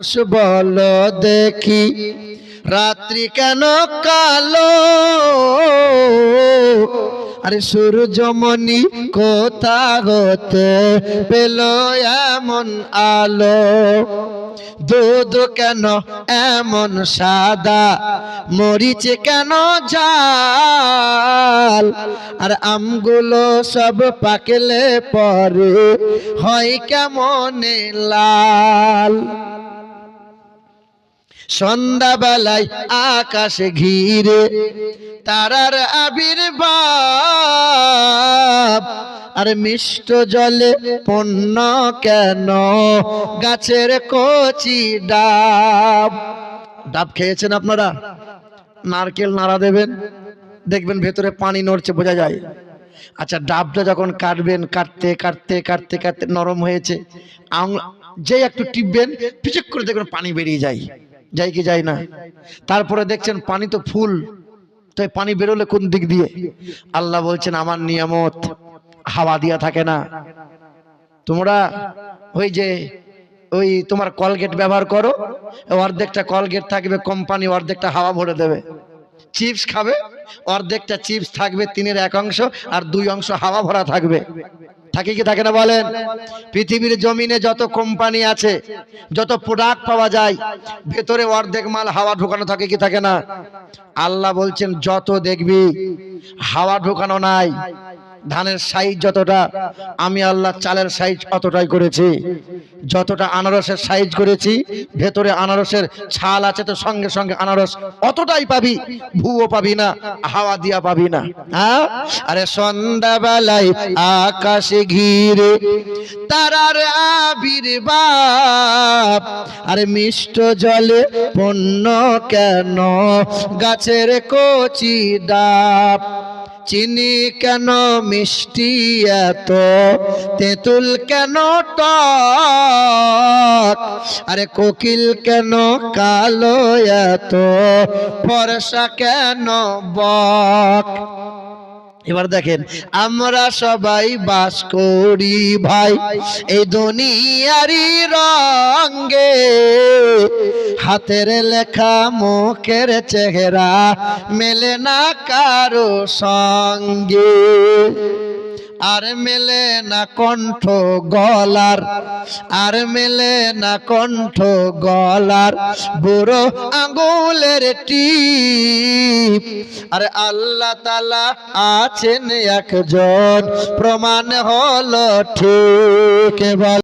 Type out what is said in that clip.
বলো দেখি, রাত্রি কেন কালো? আরে সূর্যমণি কোথা হতে পেল এমন আলো? দুধ কেন এমন সাদা? মরিচে কেন জাল? আর আমগুলো সব পাকলে পরে হয় কেমন লাল? সন্ধ্যাবেলায় আকাশে ঘিরে তারার আবির্ভাব। আর মিষ্ট জলে পণ্য কেন? গাছের কচি ডাব। ডাব খেয়েছেন আপনারা? নারকেল নাড়া দেবেন। দেখবেন ভেতরে পানি নড়ছে, বোঝা যায়। আচ্ছা ডাবটা যখন কাটবেন, কাটতে কাটতে কাটতে কাটতে নরম হয়েছে যেই একটু টিপবেন, পিচক করে দেখবেন পানি বেরিয়ে যায়। যায় কি যায় না। তারপরে দেখছেন পানি তো ফুল। তো পানি বেরোলে কোন দিক দিয়ে? আল্লাহ বলছেন, আমার নিয়ামত হাওয়া দিয়া থাকে না। তোমরা ওই যে, ওই তোমার কলগেট ব্যবহার করো, অর্ধেকটা কলগেট থাকবে, কোম্পানি অর্ধেকটা হাওয়া ভরে দেবে। চিপস খাবে, অর্ধেকটা চিপস থাকবে, তিনের এক অংশ, আর দুই অংশ হাওয়া ভরা থাকবে। থাকে কি থাকে না বলেন? পৃথিবীর জমিনে যত কোম্পানি আছে, যত প্রোডাক্ট পাওয়া যায়, ভেতরে অর্ধেক মাল হাওয়া ঢোকানো থাকে কি থাকে না? আল্লাহ বলছেন, যত দেখবি, হাওয়া ঢোকানো নাই ধানের সাইজ যতটা, আমি আল্লাহ চালের সাইজ অতটাই করেছি। যতটা আনারসের সাইজ করেছি, ভেতরে আনারসের ছাল আছে তো সঙ্গে সঙ্গে আনারস অতটাই পাবি, ভুয়ো পাবি না, হাওয়া দিয়া পাবি না। হ্যাঁ? আরে সন্ধ্যাবেলায় আকাশে ঘিরে তারার আবির্ভাব, আরে মিষ্ট জলে পণ্য কেন, গাছের কচি ডাব। চিনি কেন মিষ্টি এত? তেঁতুল কেন টক? আরে কোকিল কেন কালো এত? ফর্সা কেন বক? এবার দেখেন, আমরা সবাই বাস করি ভাই, এই দুনিয়ারি রঙ্গে হাতের লেখা মুখের চেহারা মেলে না কারও সঙ্গে। আর মেলে না কণ্ঠ গলার, আর মেলে না কণ্ঠ গলার, বুড়ো আঙ্গুলের টিপ। আর আল্লাহ তালা আছেন একজন, প্রমাণ হলো ঠিক।